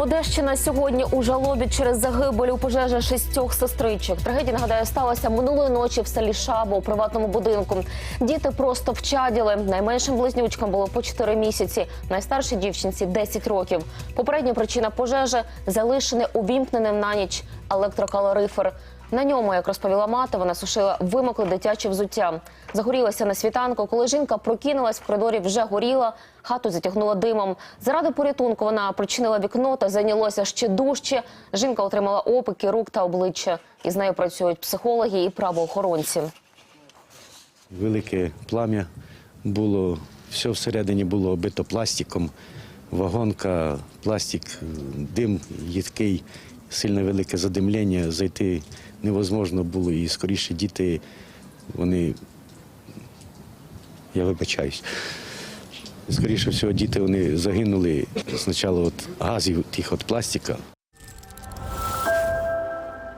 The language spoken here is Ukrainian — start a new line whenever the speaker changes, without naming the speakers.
Одещина сьогодні у жалобі через загибель у пожежі шістьох сестричок. Трагедія нагадаю сталася минулої ночі в селі Шабо у приватному будинку. Діти просто вчаділи. Найменшим близнючкам було по 4 місяці, найстаршій дівчинці 10 років. Попередня причина пожежі залишене увімкненим на ніч електрокалорифер. На ньому, як розповіла мати, вона сушила вимокле дитяче взуття. Загорілася на світанку. Коли жінка прокинулась в коридорі, вже горіла. Хату затягнула димом. Заради порятунку вона причинила вікно та зайнялося ще дужче. Жінка отримала опики рук та обличчя. Із нею працюють психологи і правоохоронці.
Велике плам'я було, все всередині було оббито пластиком, вагонка, пластик, дим їдкий, сильне велике задимлення, зайти невозможно було. І скоріше діти, вони, я вибачаюсь, скоріше всього, діти вони загинули спочатку від газів тих от пластика,